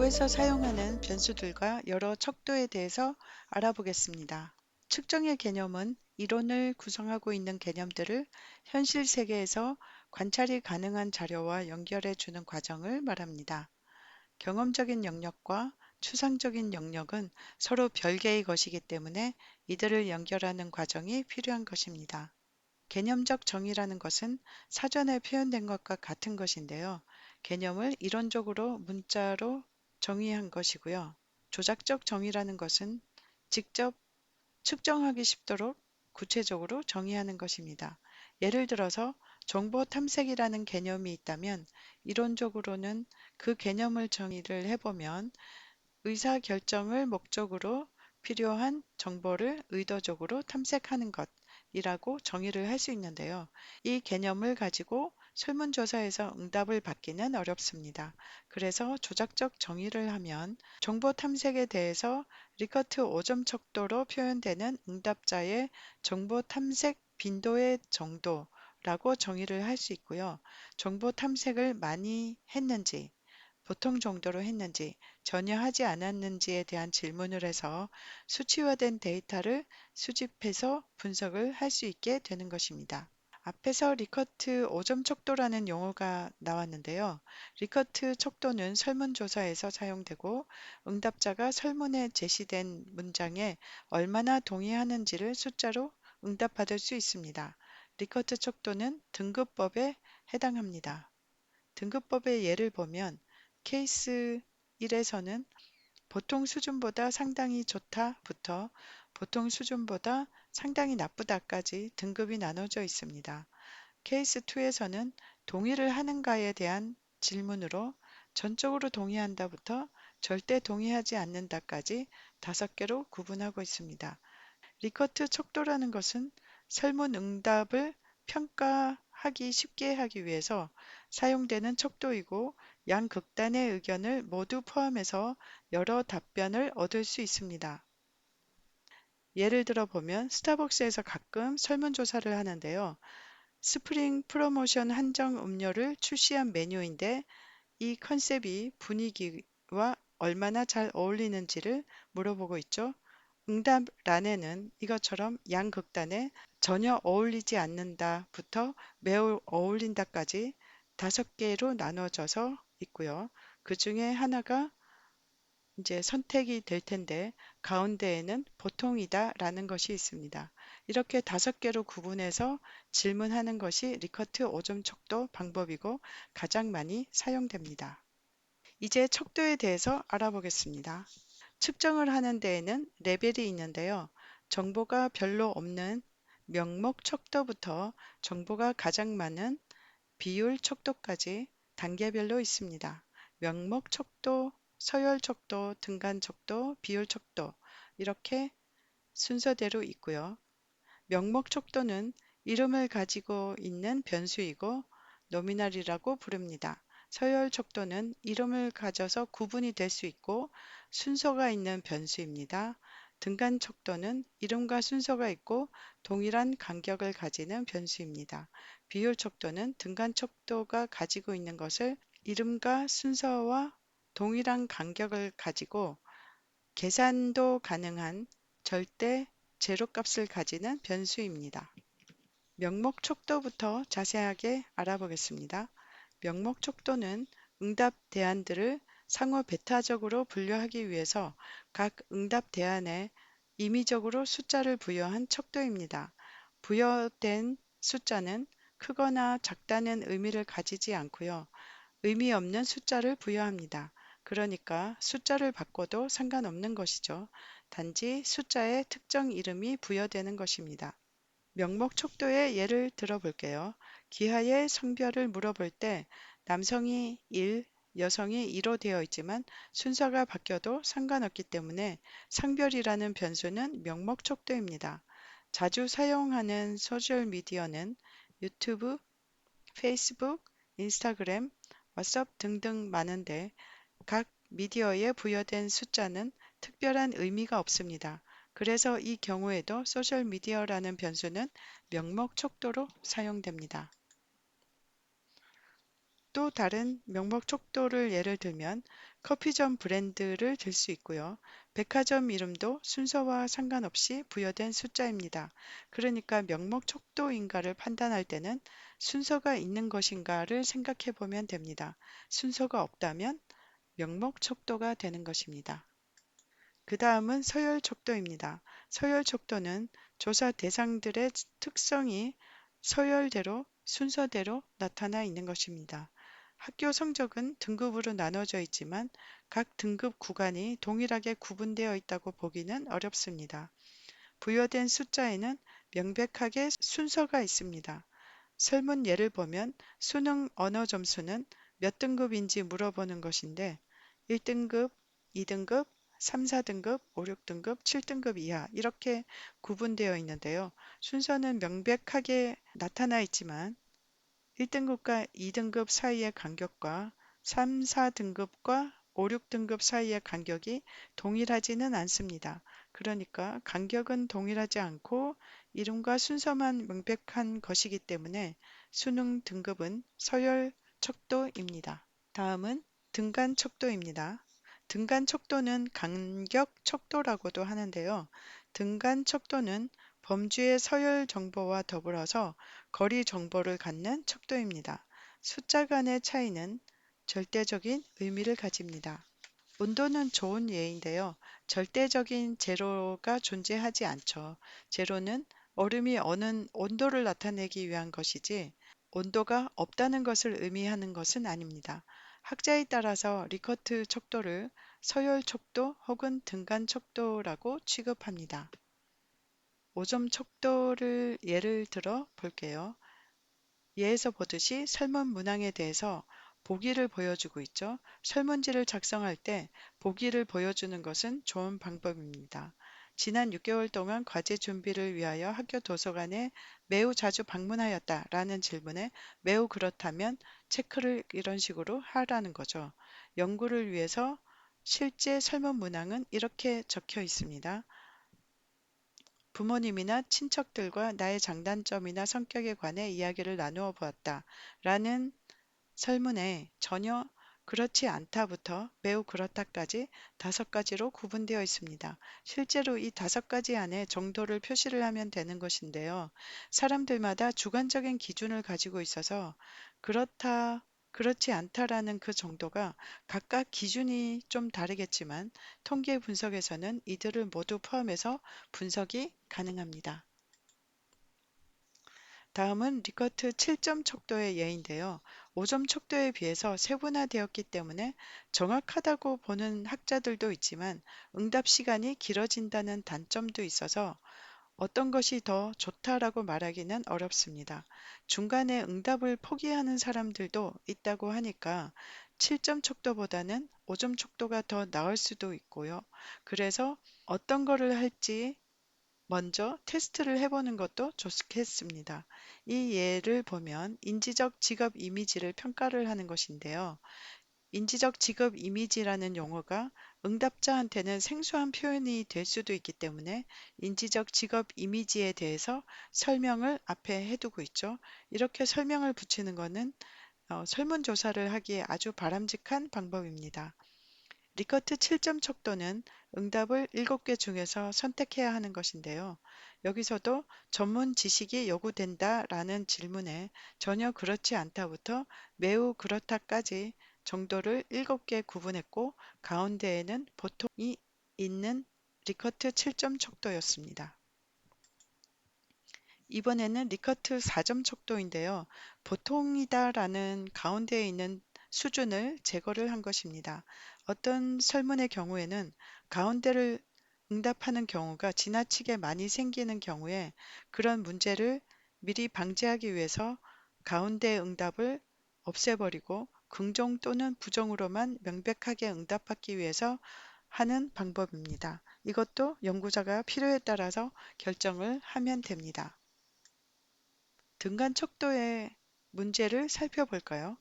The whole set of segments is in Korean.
정보에서 사용하는 변수들과 여러 척도에 대해서 알아보겠습니다. 측정의 개념은 이론을 구성하고 있는 개념들을 현실 세계에서 관찰이 가능한 자료와 연결해 주는 과정을 말합니다. 경험적인 영역과 추상적인 영역은 서로 별개의 것이기 때문에 이들을 연결하는 과정이 필요한 것입니다. 개념적 정의라는 것은 사전에 표현된 것과 같은 것인데요. 개념을 이론적으로 문자로 정의한 것이고요. 조작적 정의라는 것은 직접 측정하기 쉽도록 구체적으로 정의하는 것입니다. 예를 들어서 정보 탐색이라는 개념이 있다면 이론적으로는 그 개념을 정의를 해보면 의사 결정을 목적으로 필요한 정보를 의도적으로 탐색하는 것이라고 정의를 할 수 있는데요. 이 개념을 가지고 설문조사에서 응답을 받기는 어렵습니다. 그래서 조작적 정의를 하면 정보 탐색에 대해서 리커트 5점 척도로 표현되는 응답자의 정보 탐색 빈도의 정도 라고 정의를 할 수 있고요. 정보 탐색을 많이 했는지, 보통 정도로 했는지, 전혀 하지 않았는지에 대한 질문을 해서 수치화된 데이터를 수집해서 분석을 할 수 있게 되는 것입니다. 앞에서 리커트 5점 척도라는 용어가 나왔는데요. 리커트 척도는 설문조사에서 사용되고 응답자가 설문에 제시된 문장에 얼마나 동의하는지를 숫자로 응답받을 수 있습니다. 리커트 척도는 등급법에 해당합니다. 등급법의 예를 보면 케이스 1에서는 보통 수준보다 상당히 좋다부터 보통 수준보다 상당히 나쁘다까지 등급이 나눠져 있습니다. 케이스 2에서는 동의를 하는가에 대한 질문으로 전적으로 동의한다부터 절대 동의하지 않는다까지 다섯 개로 구분하고 있습니다. 리커트 척도라는 것은 설문 응답을 평가하기 쉽게 하기 위해서 사용되는 척도이고 양 극단의 의견을 모두 포함해서 여러 답변을 얻을 수 있습니다. 예를 들어 보면 스타벅스에서 가끔 설문조사를 하는데요. 스프링 프로모션 한정 음료를 출시한 메뉴인데 이 컨셉이 분위기와 얼마나 잘 어울리는지를 물어보고 있죠. 응답란에는 이것처럼 양극단에 전혀 어울리지 않는다부터 매우 어울린다까지 다섯 개로 나눠져서 있고요. 그 중에 하나가 이제 선택이 될 텐데 가운데에는 보통이다 라는 것이 있습니다. 이렇게 다섯 개로 구분해서 질문하는 것이 리커트 5점 척도 방법이고 가장 많이 사용됩니다. 이제 척도에 대해서 알아보겠습니다. 측정을 하는 데에는 레벨이 있는데요. 정보가 별로 없는 명목 척도부터 정보가 가장 많은 비율 척도까지 단계별로 있습니다. 명목 척도, 서열 척도, 등간 척도, 비율 척도 이렇게 순서대로 있고요. 명목 척도는 이름을 가지고 있는 변수이고 노미널이라고 부릅니다. 서열 척도는 이름을 가져서 구분이 될 수 있고 순서가 있는 변수입니다. 등간 척도는 이름과 순서가 있고 동일한 간격을 가지는 변수입니다. 비율 척도는 등간 척도가 가지고 있는 것을 이름과 순서와 동일한 간격을 가지고 계산도 가능한 절대 제로값을 가지는 변수입니다. 명목 척도부터 자세하게 알아보겠습니다. 명목 척도는 응답 대안들을 상호 베타적으로 분류하기 위해서 각 응답 대안에 임의적으로 숫자를 부여한 척도입니다. 부여된 숫자는 크거나 작다는 의미를 가지지 않고요. 의미 없는 숫자를 부여합니다. 그러니까 숫자를 바꿔도 상관없는 것이죠. 단지 숫자에 특정 이름이 부여되는 것입니다. 명목 척도의 예를 들어 볼게요. 기하의 성별을 물어볼 때 남성이 1, 여성이 2로 되어 있지만 순서가 바뀌어도 상관없기 때문에 성별이라는 변수는 명목 척도입니다. 자주 사용하는 소셜 미디어는 유튜브, 페이스북, 인스타그램, 왓썹 등등 많은데 각 미디어에 부여된 숫자는 특별한 의미가 없습니다. 그래서 이 경우에도 소셜 미디어라는 변수는 명목 척도로 사용됩니다. 또 다른 명목 척도를 예를 들면 커피점 브랜드를 들 수 있고요. 백화점 이름도 순서와 상관없이 부여된 숫자입니다. 그러니까 명목 척도인가를 판단할 때는 순서가 있는 것인가를 생각해 보면 됩니다. 순서가 없다면 명목 척도가 되는 것입니다. 그 다음은 서열 척도입니다. 서열 척도는 조사 대상들의 특성이 서열대로 순서대로 나타나 있는 것입니다. 학교 성적은 등급으로 나눠져 있지만 각 등급 구간이 동일하게 구분되어 있다고 보기는 어렵습니다. 부여된 숫자에는 명백하게 순서가 있습니다. 설문 예를 보면 수능 언어 점수는 몇 등급인지 물어보는 것인데 1등급, 2등급, 3, 4등급, 5, 6등급, 7등급 이하 이렇게 구분되어 있는데요. 순서는 명백하게 나타나 있지만 1등급과 2등급 사이의 간격과 3, 4등급과 5, 6등급 사이의 간격이 동일하지는 않습니다. 그러니까 간격은 동일하지 않고 이름과 순서만 명백한 것이기 때문에 수능 등급은 서열 척도입니다. 다음은 등간 척도입니다. 등간 척도는 간격 척도라고도 하는데요. 등간 척도는 범주의 서열 정보와 더불어서 거리 정보를 갖는 척도입니다. 숫자 간의 차이는 절대적인 의미를 가집니다. 온도는 좋은 예인데요. 절대적인 제로가 존재하지 않죠. 제로는 얼음이 어는 온도를 나타내기 위한 것이지 온도가 없다는 것을 의미하는 것은 아닙니다. 학자에 따라서 리커트 척도를 서열 척도 혹은 등간 척도라고 취급합니다. 5점 척도를 예를 들어 볼게요. 예에서 보듯이 설문 문항에 대해서 보기를 보여주고 있죠. 설문지를 작성할 때 보기를 보여주는 것은 좋은 방법입니다. 지난 6개월 동안 과제 준비를 위하여 학교 도서관에 매우 자주 방문하였다 라는 질문에 매우 그렇다면 체크를 이런 식으로 하라는 거죠. 연구를 위해서 실제 설문 문항은 이렇게 적혀 있습니다. 부모님이나 친척들과 나의 장단점이나 성격에 관해 이야기를 나누어 보았다. 라는 설문에 전혀 그렇지 않다부터 매우 그렇다까지 다섯 가지로 구분되어 있습니다. 실제로 이 다섯 가지 안에 정도를 표시를 하면 되는 것인데요. 사람들마다 주관적인 기준을 가지고 있어서 그렇다, 그렇지 않다라는 그 정도가 각각 기준이 좀 다르겠지만 통계 분석에서는 이들을 모두 포함해서 분석이 가능합니다. 다음은 리커트 7점 척도의 예인데요. 5점 척도에 비해서 세분화되었기 때문에 정확하다고 보는 학자들도 있지만 응답 시간이 길어진다는 단점도 있어서 어떤 것이 더 좋다라고 말하기는 어렵습니다. 중간에 응답을 포기하는 사람들도 있다고 하니까 7점 척도보다는 5점 척도가 더 나을 수도 있고요. 그래서 어떤 거를 할지 먼저 테스트를 해보는 것도 좋겠습니다. 이 예를 보면 인지적 직업 이미지를 평가를 하는 것인데요. 인지적 직업 이미지라는 용어가 응답자한테는 생소한 표현이 될 수도 있기 때문에 인지적 직업 이미지에 대해서 설명을 앞에 해두고 있죠. 이렇게 설명을 붙이는 것은 어, 설문조사를 하기에 아주 바람직한 방법입니다. 리커트 7점 척도는 응답을 7개 중에서 선택해야 하는 것인데요. 여기서도 전문 지식이 요구된다 라는 질문에 전혀 그렇지 않다부터 매우 그렇다까지 정도를 7개 구분했고 가운데에는 보통이 있는 리커트 7점 척도였습니다. 이번에는 리커트 4점 척도인데요. 보통이다라는 가운데에 있는 수준을 제거를 한 것입니다. 어떤 설문의 경우에는 가운데를 응답하는 경우가 지나치게 많이 생기는 경우에 그런 문제를 미리 방지하기 위해서 가운데 응답을 없애버리고 긍정 또는 부정으로만 명백하게 응답받기 위해서 하는 방법입니다. 이것도 연구자가 필요에 따라서 결정을 하면 됩니다. 등간 척도의 문제를 살펴볼까요?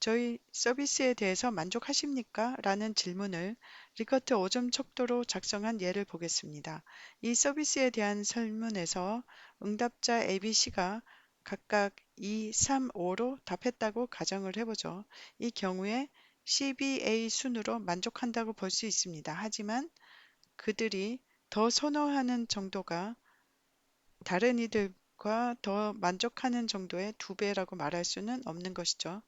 저희 서비스에 대해서 만족하십니까? 라는 질문을 리커트 5점 척도로 작성한 예를 보겠습니다. 이 서비스에 대한 설문에서 응답자 ABC가 각각 2, 3, 5로 답했다고 가정을 해보죠. 이 경우에 CBA 순으로 만족한다고 볼 수 있습니다. 하지만 그들이 더 선호하는 정도가 다른 이들과 더 만족하는 정도의 두 배라고 말할 수는 없는 것이죠.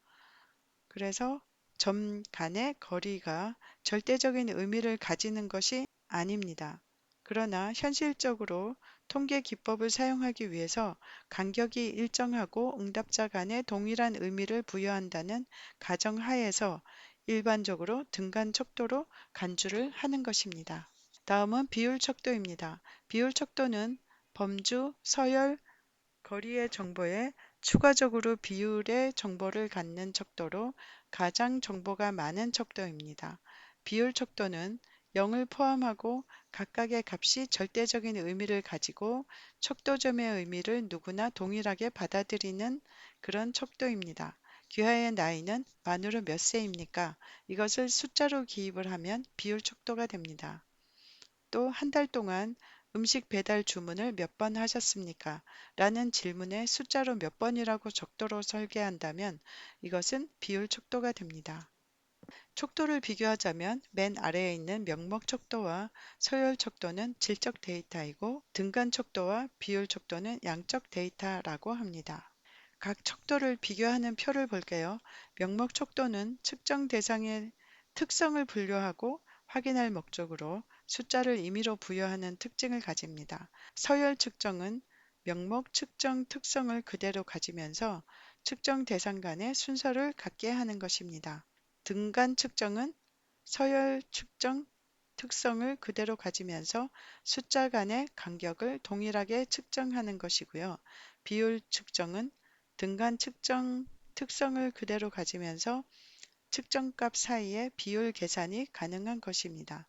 그래서 점 간의 거리가 절대적인 의미를 가지는 것이 아닙니다. 그러나 현실적으로 통계 기법을 사용하기 위해서 간격이 일정하고 응답자 간에 동일한 의미를 부여한다는 가정 하에서 일반적으로 등간 척도로 간주를 하는 것입니다. 다음은 비율 척도입니다. 비율 척도는 범주, 서열, 거리의 정보에 추가적으로 비율의 정보를 갖는 척도로 가장 정보가 많은 척도입니다. 비율 척도는 0을 포함하고 각각의 값이 절대적인 의미를 가지고 척도점의 의미를 누구나 동일하게 받아들이는 그런 척도입니다. 귀하의 나이는 만으로 몇 세입니까? 이것을 숫자로 기입을 하면 비율 척도가 됩니다. 또 한 달 동안 음식 배달 주문을 몇 번 하셨습니까? 라는 질문에 숫자로 몇 번이라고 적도로 설계한다면 이것은 비율 척도가 됩니다. 척도를 비교하자면 맨 아래에 있는 명목 척도와 서열 척도는 질적 데이터이고 등간 척도와 비율 척도는 양적 데이터라고 합니다. 각 척도를 비교하는 표를 볼게요. 명목 척도는 측정 대상의 특성을 분류하고 확인할 목적으로 숫자를 임의로 부여하는 특징을 가집니다. 서열 측정은 명목 측정 특성을 그대로 가지면서 측정 대상 간의 순서를 갖게 하는 것입니다. 등간 측정은 서열 측정 특성을 그대로 가지면서 숫자 간의 간격을 동일하게 측정하는 것이고요. 비율 측정은 등간 측정 특성을 그대로 가지면서 측정값 사이의 비율 계산이 가능한 것입니다.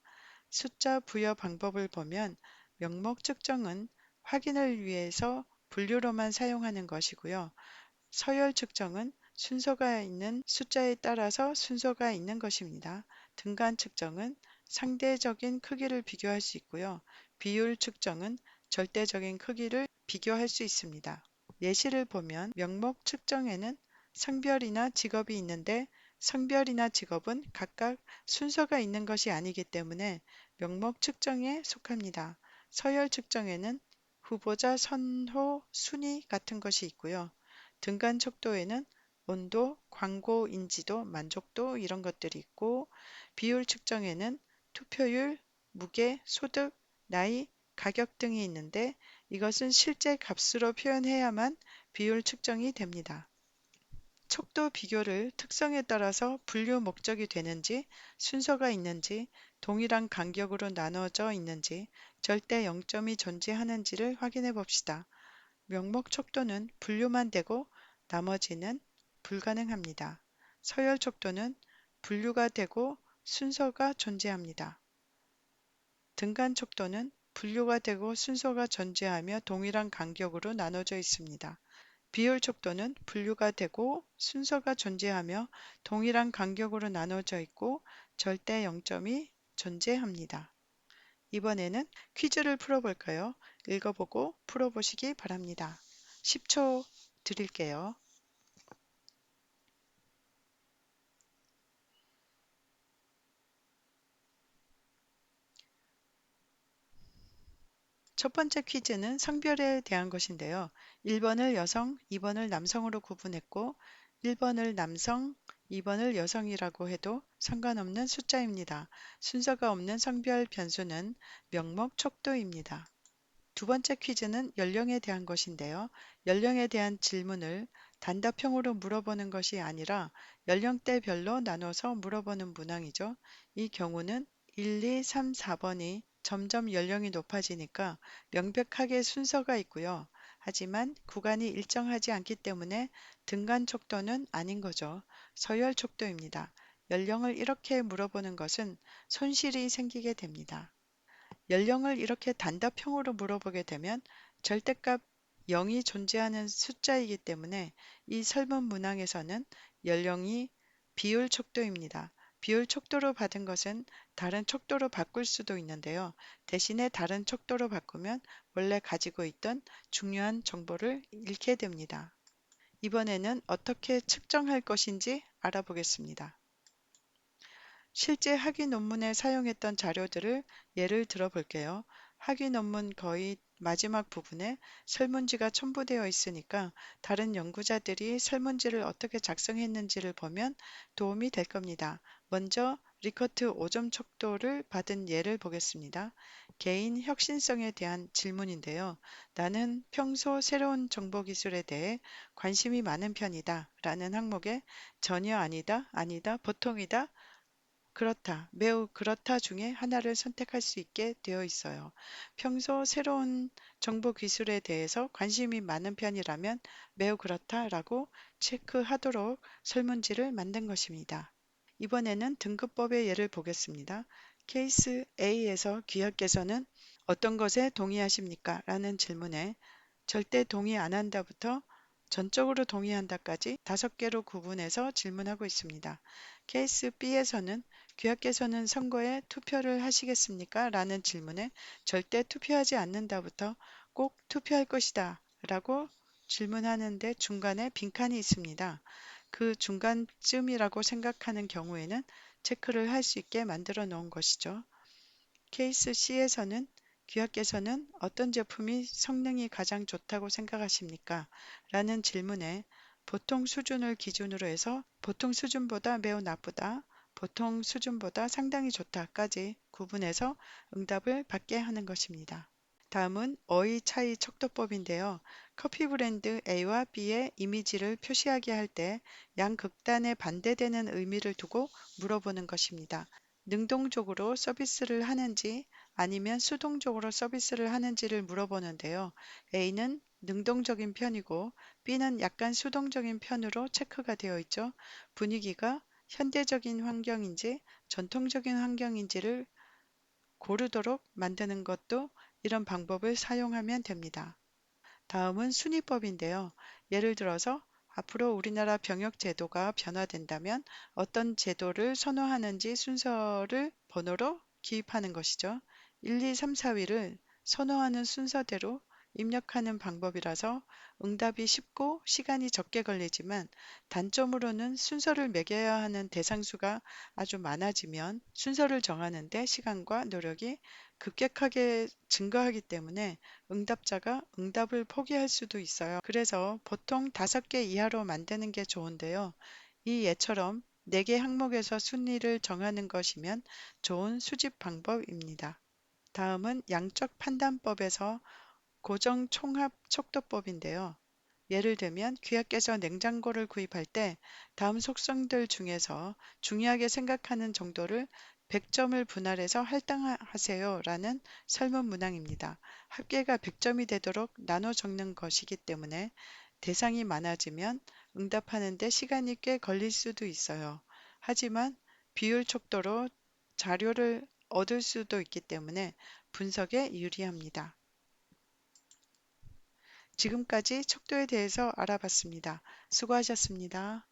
숫자 부여 방법을 보면 명목 측정은 확인을 위해서 분류로만 사용하는 것이고요. 서열 측정은 순서가 있는 숫자에 따라서 순서가 있는 것입니다. 등간 측정은 상대적인 크기를 비교할 수 있고요. 비율 측정은 절대적인 크기를 비교할 수 있습니다. 예시를 보면 명목 측정에는 성별이나 직업이 있는데 성별이나 직업은 각각 순서가 있는 것이 아니기 때문에 명목 측정에 속합니다. 서열 측정에는 후보자 선호 순위 같은 것이 있고요. 등간 척도에는 온도, 광고 인지도, 만족도 이런 것들이 있고 비율 측정에는 투표율, 무게, 소득, 나이, 가격 등이 있는데 이것은 실제 값으로 표현해야만 비율 측정이 됩니다. 척도 비교를 특성에 따라서 분류 목적이 되는지 순서가 있는지 동일한 간격으로 나눠져 있는지 절대 0점이 존재하는지를 확인해 봅시다. 명목 척도는 분류만 되고 나머지는 불가능합니다. 서열 척도는 분류가 되고 순서가 존재합니다. 등간 척도는 분류가 되고 순서가 존재하며 동일한 간격으로 나눠져 있습니다. 비율 척도는 분류가 되고 순서가 존재하며 동일한 간격으로 나눠져 있고 절대 0점이 존재합니다. 이번에는 퀴즈를 풀어볼까요? 읽어보고 풀어보시기 바랍니다. 10초 드릴게요. 첫 번째 퀴즈는 성별에 대한 것인데요. 1번을 여성, 2번을 남성으로 구분했고 1번을 남성, 2번을 여성이라고 해도 상관없는 숫자입니다. 순서가 없는 성별 변수는 명목 척도입니다. 두 번째 퀴즈는 연령에 대한 것인데요. 연령에 대한 질문을 단답형으로 물어보는 것이 아니라 연령대별로 나눠서 물어보는 문항이죠. 이 경우는 1, 2, 3, 4번이 점점 연령이 높아지니까 명백하게 순서가 있고요. 하지만 구간이 일정하지 않기 때문에 등간 척도는 아닌 거죠. 서열 척도입니다. 연령을 이렇게 물어보는 것은 손실이 생기게 됩니다. 연령을 이렇게 단답형으로 물어보게 되면 절대값 0이 존재하는 숫자이기 때문에 이 설문 문항에서는 연령이 비율 척도입니다. 비율 척도로 받은 것은 다른 척도로 바꿀 수도 있는데요. 대신에 다른 척도로 바꾸면 원래 가지고 있던 중요한 정보를 잃게 됩니다. 이번에는 어떻게 측정할 것인지 알아보겠습니다. 실제 학위 논문에 사용했던 자료들을 예를 들어 볼게요. 학위 논문 거의 마지막 부분에 설문지가 첨부되어 있으니까 다른 연구자들이 설문지를 어떻게 작성했는지를 보면 도움이 될 겁니다. 먼저 리커트 5점 척도를 받은 예를 보겠습니다. 개인 혁신성에 대한 질문인데요. 나는 평소 새로운 정보 기술에 대해 관심이 많은 편이다 라는 항목에 전혀 아니다, 아니다, 보통이다, 그렇다, 매우 그렇다 중에 하나를 선택할 수 있게 되어 있어요. 평소 새로운 정보 기술에 대해서 관심이 많은 편이라면 매우 그렇다라고 체크하도록 설문지를 만든 것입니다. 이번에는 등급법의 예를 보겠습니다. 케이스 A에서 귀하께서는 어떤 것에 동의하십니까? 라는 질문에 절대 동의 안 한다부터 전적으로 동의한다까지 다섯 개로 구분해서 질문하고 있습니다. 케이스 B에서는 귀하께서는 선거에 투표를 하시겠습니까? 라는 질문에 절대 투표하지 않는다부터 꼭 투표할 것이다 라고 질문하는데 중간에 빈칸이 있습니다. 그 중간쯤이라고 생각하는 경우에는 체크를 할 수 있게 만들어 놓은 것이죠. 케이스 C에서는 귀하께서는 어떤 제품이 성능이 가장 좋다고 생각하십니까? 라는 질문에 보통 수준을 기준으로 해서 보통 수준보다 매우 나쁘다, 보통 수준보다 상당히 좋다까지 구분해서 응답을 받게 하는 것입니다. 다음은 어휘 차이 척도법인데요. 커피 브랜드 A와 B의 이미지를 표시하게 할 때 양극단에 반대되는 의미를 두고 물어보는 것입니다. 능동적으로 서비스를 하는지 아니면 수동적으로 서비스를 하는지를 물어보는데요. A는 능동적인 편이고 B는 약간 수동적인 편으로 체크가 되어 있죠. 분위기가 현대적인 환경인지 전통적인 환경인지를 고르도록 만드는 것도 이런 방법을 사용하면 됩니다. 다음은 순위법인데요. 예를 들어서 앞으로 우리나라 병역 제도가 변화된다면 어떤 제도를 선호하는지 순서를 번호로 기입하는 것이죠. 1, 2, 3, 4위를 선호하는 순서대로 입력하는 방법이라서 응답이 쉽고 시간이 적게 걸리지만 단점으로는 순서를 매겨야 하는 대상수가 아주 많아지면 순서를 정하는데 시간과 노력이 급격하게 증가하기 때문에 응답자가 응답을 포기할 수도 있어요. 그래서 보통 5개 이하로 만드는 게 좋은데요. 이 예처럼 4개 항목에서 순위를 정하는 것이면 좋은 수집 방법입니다. 다음은 양적 판단법에서 고정 총합 척도법인데요. 예를 들면 귀하께서 냉장고를 구입할 때 다음 속성들 중에서 중요하게 생각하는 정도를 100점을 분할해서 할당하세요 라는 설문 문항입니다. 합계가 100점이 되도록 나눠 적는 것이기 때문에 대상이 많아지면 응답하는데 시간이 꽤 걸릴 수도 있어요. 하지만 비율 척도로 자료를 얻을 수도 있기 때문에 분석에 유리합니다. 지금까지 척도에 대해서 알아봤습니다. 수고하셨습니다.